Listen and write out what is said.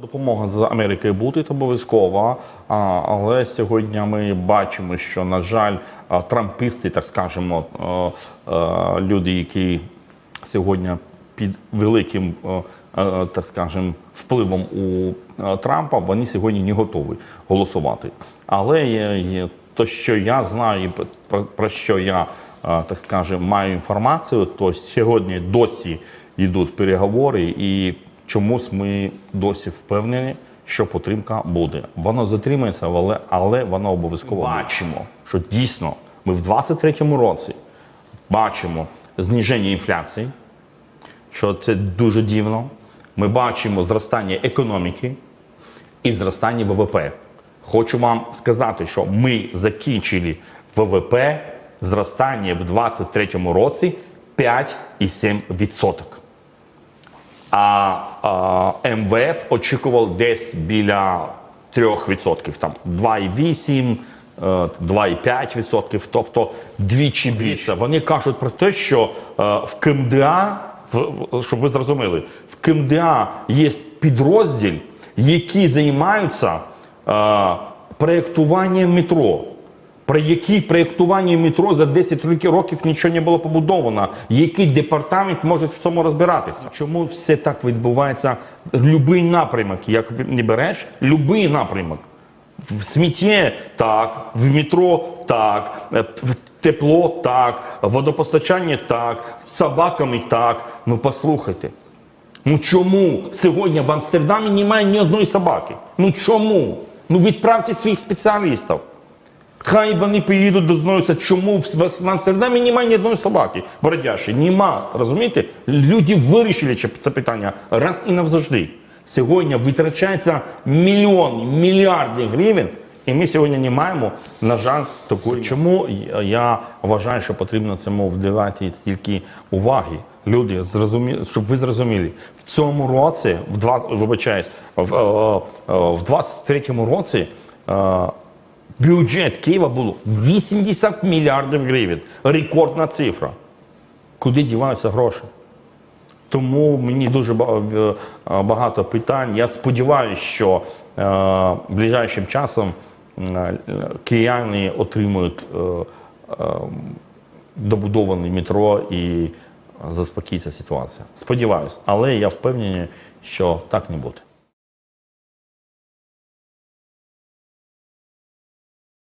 Допомога з Америки буде обов'язкова, але сьогодні ми бачимо, що на жаль, а, трамписти, так скажемо, люди, які сьогодні під великим, так скажемо, впливом у Трампа, вони сьогодні не готові голосувати. Але є, то, що я знаю, про, про що я так скажемо, маю інформацію, то сьогодні досі йдуть переговори, і чомусь ми досі впевнені, що підтримка буде. Воно затримається, але, але воно обов'язково бачимо, що дійсно ми в 2023 році бачимо зниження інфляції, що це дуже дивно. Ми бачимо зростання економіки і зростання ВВП. Хочу вам сказати, що ми закінчили ВВП зростання в 2023 році 5,7%. А, а МВФ очікував десь біля 3%, там 2,8%. е, 2,5%, тобто двічі більше. Вони кажуть про те, що е, в КМДА, щоб ви зрозуміли, в КМДА є підрозділ, які займаються е, проєктуванням метро. Про які проєктування метро за 10 роки- років нічого не було побудовано. Який департамент може в цьому розбиратися? Чому все так відбувається? Любий напрямок, як не береш, любий напрямок. В смітті так, в метро так, в тепло так, водопостачання так, з собаками так. Ну послухайте. Ну чому сьогодні в Амстердамі немає ні одної собаки? Ну чому? Ну відправте своїх спеціалістів. Хай вони поїдуть дознаються, чому в Амстердамі немає ні одної собаки. Бродящі, нема. Розумієте? Люди вирішили це- питання раз і навзавжди. Сьогодні витрачається мільйони, мільярди гривень, і ми сьогодні не маємо, на жаль, такої. Чому я вважаю, що потрібно цьому вдавати стільки уваги? Люди, зрозумі... щоб ви зрозуміли, в цьому році, в два... вибачаюсь, в, е, е, в 23-му році. Е, Бюджет Києва було 80 мільярдів гривень. Рекордна цифра. Куди діваються гроші? Тому мені дуже е, багато питань. Я сподіваюся, що е, ближайшим часом е, кияни отримують е, е, добудоване метро і заспокіється ситуація. Сподіваюсь, але я впевнений, що так не буде.